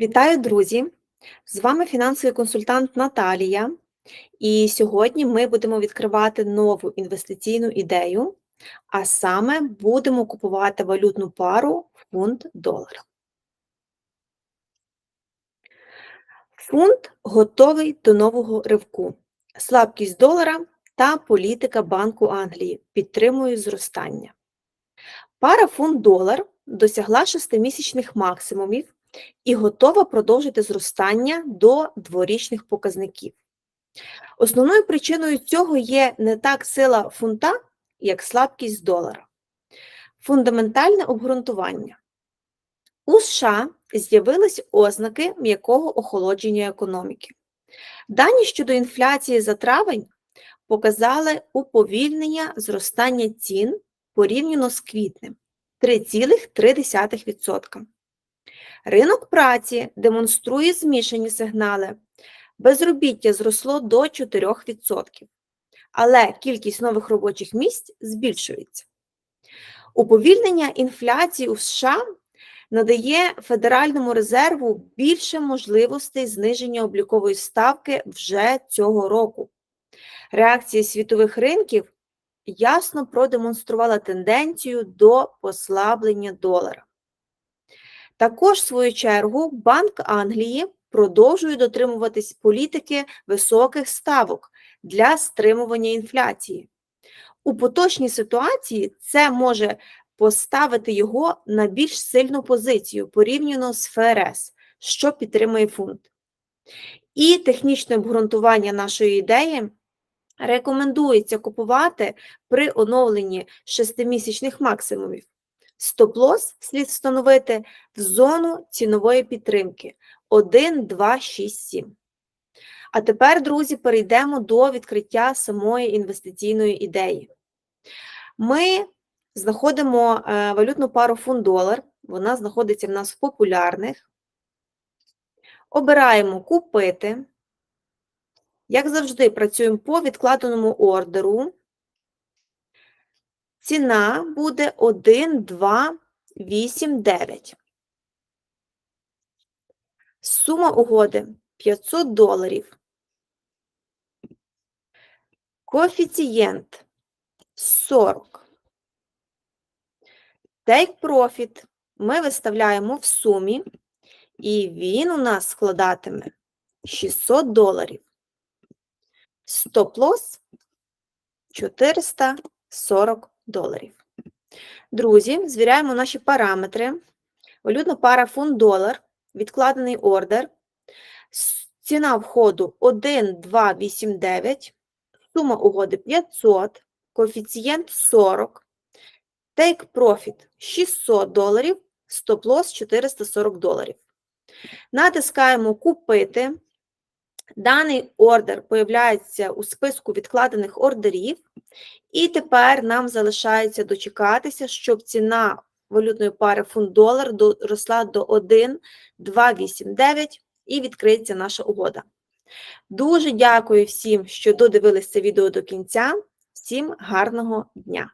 Вітаю, друзі! З вами фінансовий консультант Наталія, і сьогодні ми будемо відкривати нову інвестиційну ідею, а саме будемо купувати валютну пару фунт-долар. Фунт готовий до нового ривку. Слабкість долара та політика Банку Англії підтримують зростання. Пара фунт-долар досягла шестимісячних максимумів і готова продовжити зростання до дворічних показників. Основною причиною цього є не так сила фунта, як слабкість долара. Фундаментальне обґрунтування. У США з'явились ознаки м'якого охолодження економіки. Дані щодо інфляції за травень показали уповільнення зростання цін порівняно з квітнем 3,3%. Ринок праці демонструє змішані сигнали. Безробіття зросло до 4%, але кількість нових робочих місць збільшується. Уповільнення інфляції у США надає Федеральному резерву більше можливостей зниження облікової ставки вже цього року. Реакція світових ринків ясно продемонструвала тенденцію до послаблення долара. Також, в свою чергу, Банк Англії продовжує дотримуватись політики високих ставок для стримування інфляції. У поточній ситуації це може поставити його на більш сильну позицію порівняно з ФРС, що підтримує фунт. І технічне обґрунтування нашої ідеї рекомендується купувати при оновленні шестимісячних максимумів. Стоп-лосс слід встановити в зону цінової підтримки 1, 2, 6, 7. А тепер, друзі, перейдемо до відкриття самої інвестиційної ідеї. Ми знаходимо е, валютну пару фунт-долар, вона знаходиться в нас в популярних. Обираємо купити. Як завжди, працюємо по відкладеному ордеру. Ціна буде 1, 2, 8, 9. Сума угоди 500 доларів. Коефіцієнт 40. Take Profit ми виставляємо в сумі, і він у нас складатиме 600 доларів. Стоп-лосс 440 доларів. Друзі, звіряємо наші параметри. Валютна пара фунт-долар, відкладений ордер, ціна входу 1,289, сума угоди 500, коефіцієнт 40, take profit 600 доларів, стоп-лосс 440 доларів. Натискаємо Купити. Даний ордер появляється у списку відкладених ордерів, і тепер нам залишається дочекатися, щоб ціна валютної пари фунт-долар доросла до 1,289 і відкриється наша угода. Дуже дякую всім, що додивились це відео до кінця. Всім гарного дня!